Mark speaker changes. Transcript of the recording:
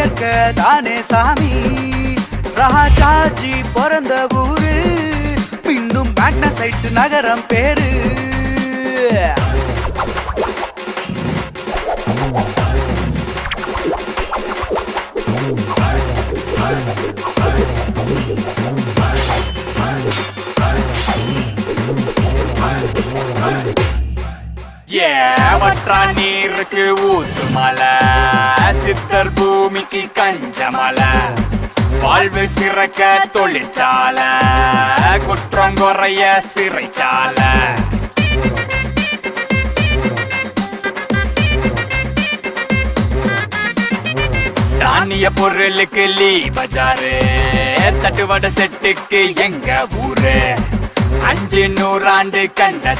Speaker 1: ஏற்க தானே சாமி. ராஜாஜி பிறந்த ஊரு பின்னும் மேக்னசைட் நகரம் பேரு.
Speaker 2: ஏவற்றா நீருக்கு ஊத்து மலை சித்தர் பூமிக்கு ஆக்கி கஞ்சமல. வாழ்வு சிறக்க தொழிற்சால. குற்றம் குறைய சிறைச்சால. தானிய பொருளுக்கு லீ பஜாரு தட்டுவட செட்டுக்கு எங்க ஊரு. அஞ்சு நூறாண்டு கண்ட